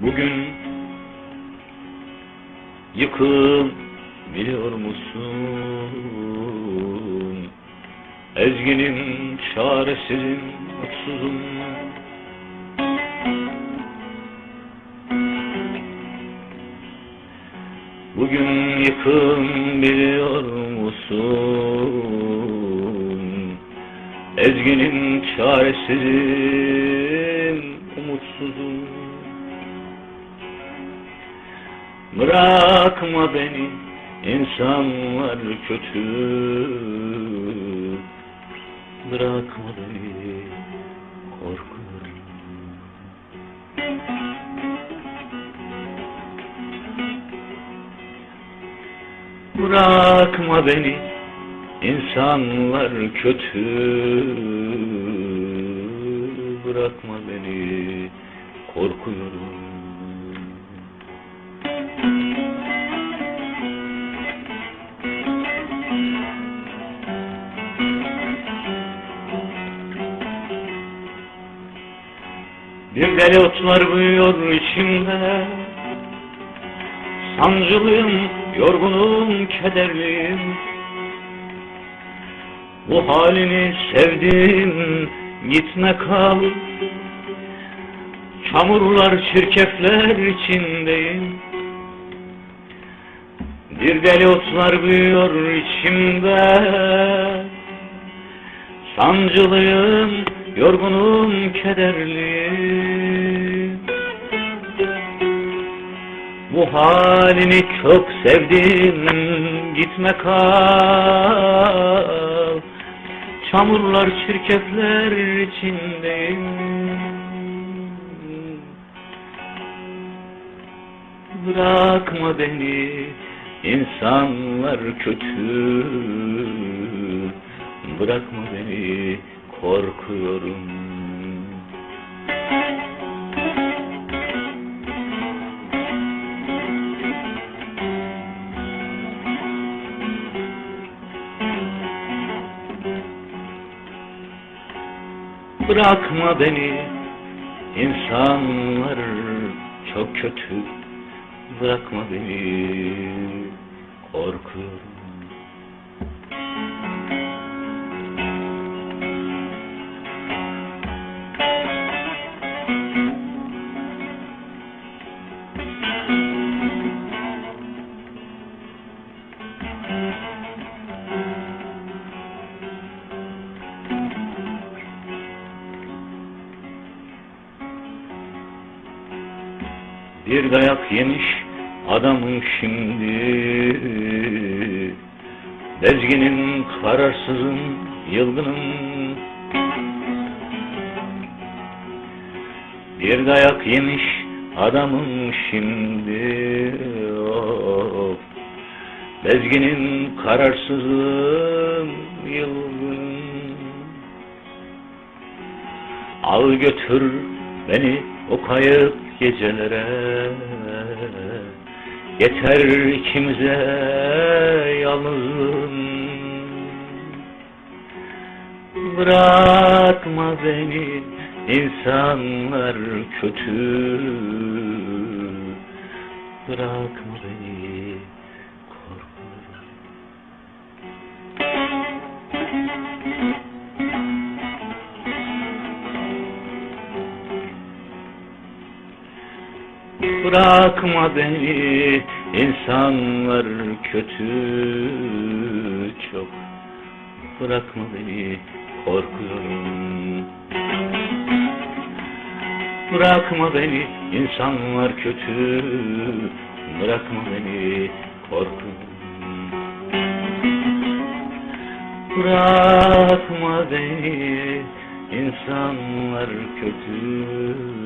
Bugün yıkıl biliyor musun? Ezginin çaresizim mutsuzum Bugün yıkım biliyor musun? Ezginin çaresizim umutsuzum Bırakma beni insanlar kötü. Bırakma beni korkuyorum. Bırakma beni insanlar kötü. Bırakma beni korkuyorum Deli otlar büyüyor içimde. Sancılıyım, yorgunum, kederliyim Bu halini sevdim, gitme kal. Çamurlar, çirkefler içindeyim. Bir deli otlar büyüyor içimde. Sancılıyım, yorgunum, kederliyim Bu halini çok sevdim, gitme kal. Çamurlar, çirkefler içindeyim Bırakma beni, insanlar kötü. Bırakma beni, korkuyorum. Bırakma beni insanlar çok kötü. Bırakma beni korkuyorum Bir dayak yemiş adamım şimdi. Bezginin kararsızım yılgınım Bir dayak yemiş adamım şimdi. Of. Bezginin kararsızım yılgınım Al götür beni o kayıp gecelere Yeter ikimize yalnızım Bırakma beni insanlar kötü. Bırakma beni Bırakma beni insanlar kötü çok. Bırakma beni korkuyorum. Bırakma beni insanlar kötü. Bırakma beni korkuyorum. Bırakma beni insanlar kötü